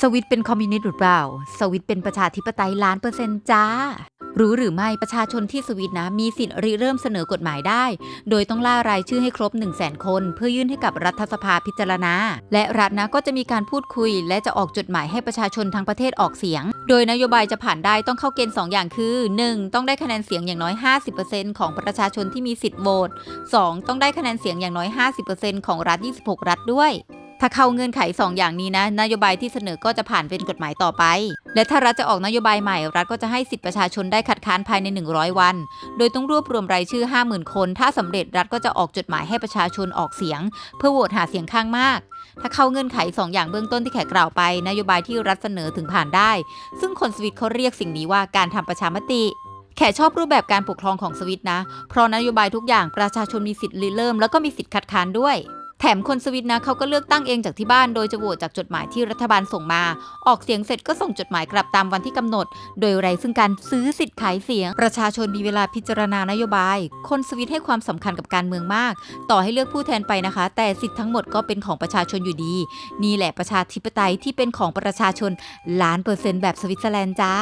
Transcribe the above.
สวิตเป็นคอมมิวนิสต์หรือเปล่า สวิตเป็นประชาธิปไตยล้านเปอร์เซ็นต์จ้า รู้หรือไม่ประชาชนที่สวิตนะ มีสิทธิ์ริเริ่มเสนอกฎหมายได้ โดยต้องล่ารายชื่อให้ครบ 1 0 0 0 0แคน เพื่อยื่นให้กับรัฐสภาพิจารณา และรัฐนะก็จะมีการพูดคุย และจะออกจดหมายให้ประชาชนทั้งประเทศออกเสียง โดยนโยบายจะผ่านได้ต้องเข้าเกณฑ์ 2 อย่างคือ 1. ต้องได้คะแนนเสียงอย่างน้อย 50%ของประชาชนที่มีสิทธิ์โหวต 2. ต้องได้คะแนนเสียงอย่างน้อย 50%ของรัฐ 26 รัฐด้วย ถ้าเข้าเงื่อนไข 2 อย่างนี้นะ นโยบายที่เสนอก็จะผ่านเป็นกฎหมายต่อไป และถ้ารัฐจะออกนโยบายใหม่ รัฐก็จะให้สิทธิประชาชนได้คัดค้านภายใน 100 วัน โดยต้องรวบรวมรายชื่อ 50,000 คน ถ้าสำเร็จรัฐก็จะออกจดหมายให้ประชาชนออกเสียง เพื่อโหวตหาเสียงข้างมาก ถ้าเข้าเงื่อนไข 2 อย่างเบื้องต้นที่แขกกล่าวไป นโยบายที่รัฐเสนอถึงผ่านได้ ซึ่งคนสวิตเขาเรียกสิ่งนี้ว่าการทำประชามติแขกชอบรูปแบบการปกครองของสวิตนะ เพราะนโยบายทุกอย่างประชาชนมีสิทธิ์ริเริ่มแล้วก็มีสิทธิ์คัดค้านด้วย แถมคนสวิตนะเขาก็เลือกตั้งเองจากที่บ้านโดยจะโหวตจากจดหมายที่รัฐบาลส่งมา ออกเสียงเสร็จก็ส่งจดหมายกลับตามวันที่กำหนด โดยไรซึ่งการซื้อสิทธิ์ขายเสียง ประชาชนมีเวลาพิจารณานโยบาย คนสวิตให้ความสำคัญกับการเมืองมาก ต่อให้เลือกผู้แทนไปนะคะ แต่สิทธิ์ทั้งหมดก็เป็นของประชาชนอยู่ดี นี่แหละประชาธิปไตยที่เป็นของประชาชนล้านเปอร์เซ็นต์แบบสวิตเซอร์แลนด์จ้า